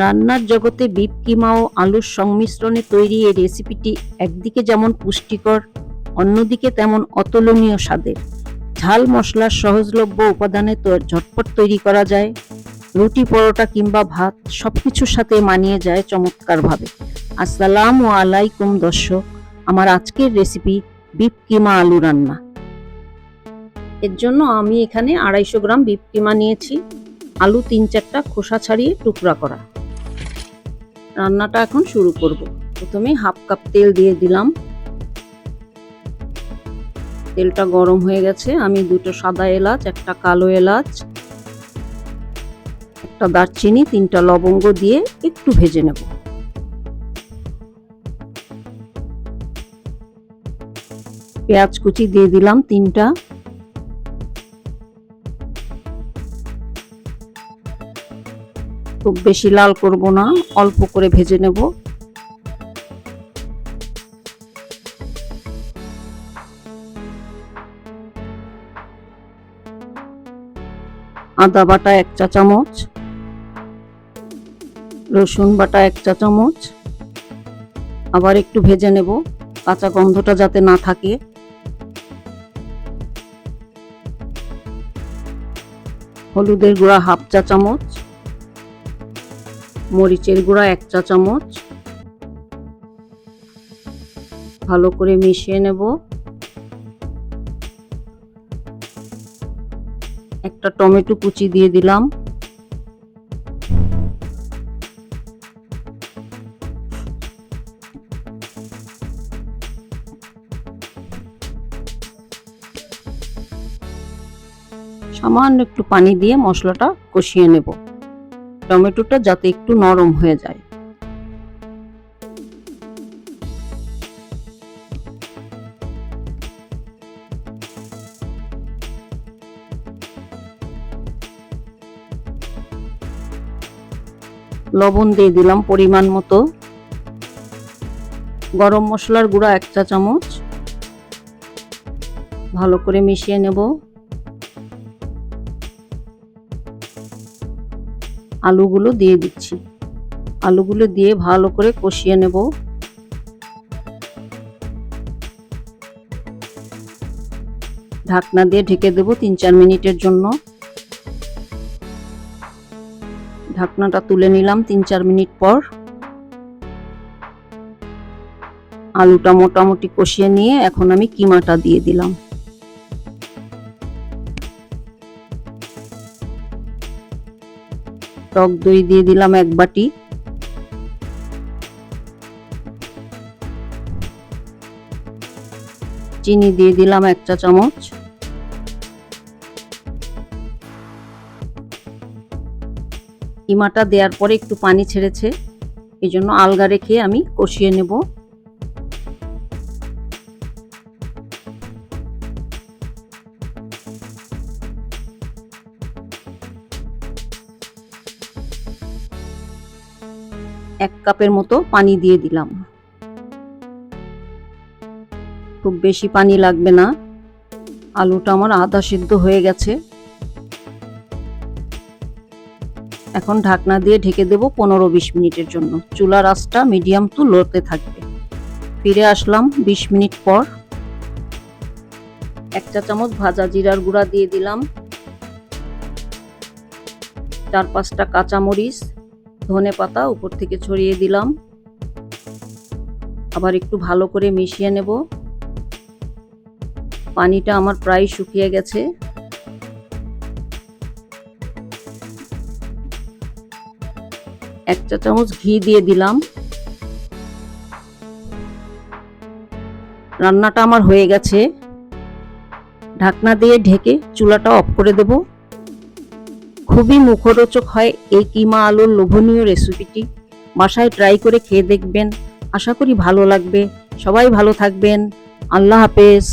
রান্নার জগতে বিপ কিমা ও আলুর সংমিশ্রণে তৈরি এই রেসিপিটি একদিকে যেমন পুষ্টিকর, অন্যদিকে তেমন অতুলনীয় স্বাদের। ঝাল, মশলার সহজলভ্য উপাদানে ঝটপট তৈরি করা যায়। রুটি, পরোটা কিংবা ভাত সবকিছুর সাথে মানিয়ে যায় চমৎকারভাবে। আসসালাম ও আলাইকুম দর্শক, আমার আজকের রেসিপি বিপ কিমা আলু রান্না। এর জন্য আমি এখানে আড়াইশো গ্রাম বিপ কিমা নিয়েছি। আলু তিন চারটা খোসা ছাড়িয়ে টুকরা করা। রান্নাটা এখন শুরু করব। প্রথমে হাফ কাপ তেল দিয়ে দিলাম। তেলটা গরম হয়ে গেছে। আমি দুটো সাদা এলাচ, একটা কালো এলাচ, একটা দারচিনি, তিনটা লবঙ্গ দিয়ে একটু ভেজে নেব। পেঁয়াজ কুচি দিয়ে দিলাম তিনটা। খুব বেশি লাল করব না, অল্প করে ভেজে নেব। আদা বাটা এক চা চামচ, রসুন বাটা এক চা চামচ, আবার একটু ভেজে নেব, কাঁচা গন্ধটা যাতে না থাকে। হলুদের গুঁড়া হাফ চা চামচ মরিচের গুঁড়া এক চা চামচ। ভালো করে মিশিয়ে নেব। একটা টমেটো কুচি দিয়ে দিলাম। সামান্য একটু পানি দিয়ে মশলাটা কষিয়ে নেব। টমেটোটা যাতে একটু নরম হয়ে যায়। লবণ দিয়ে দিলাম পরিমাণ মতো। গরম মশলার গুঁড়া এক চা চামচ ভালো করে মিশিয়ে নেব। আলুগুলো দিয়ে দিচ্ছি। আলুগুলো দিয়ে ভালো করে কষিয়ে নেব। ঢাকনা দিয়ে ঢেকে দেব তিন চার মিনিটের জন্য। ঢাকনাটা তুলে নিলাম তিন চার মিনিট পর। আলুটা মোটামুটি কষিয়ে নিয়ে এখন আমি কিমাটা দিয়ে দিলাম। টক দই দিয়ে দিলাম এক বাটি। চিনি দিয়ে দিলাম এক চা চামচ। কিমাটা দেওয়ার পরে একটু পানি ছেড়েছে এই জন্য আলগা রেখে আমি কষিয়ে নেব। এক কাপের মতো পানি দিয়ে দিলাম। খুব বেশি পানি লাগবে না। আলুটা আমার আধা সিদ্ধ হয়ে গেছে। এখন ঢাকনা দিয়ে ঢেকে দেব পনেরো বিশ মিনিটের জন্য। চুলার আঁচটা মিডিয়াম টু লোতে থাকবে। ফিরে আসলাম বিশ মিনিট পর। এক চা চামচ ভাজা জিরার গুঁড়া দিয়ে দিলাম। চার পাঁচটা কাঁচামরিচ। ধনে পাতা উপর থেকে ছড়িয়ে দিলাম। আবার একটু ভালো করে মিশিয়ে নেব। পানিটা আমার প্রায় শুকিয়ে গেছে। এক চা চামচ ঘি দিয়ে দিলাম। রান্নাটা আমার হয়ে গেছে। ঢাকনা দিয়ে ঢেকে চুলাটা অফ করে দেব। খুবই মুখরোচক হয় এই কিমা আলুর লোভনীয় রেসিপিটি বাসায় ট্রাই করে খেয়ে দেখবেন। আশা করি ভালো লাগবে। সবাই ভালো থাকবেন। আল্লাহ হাফেজ।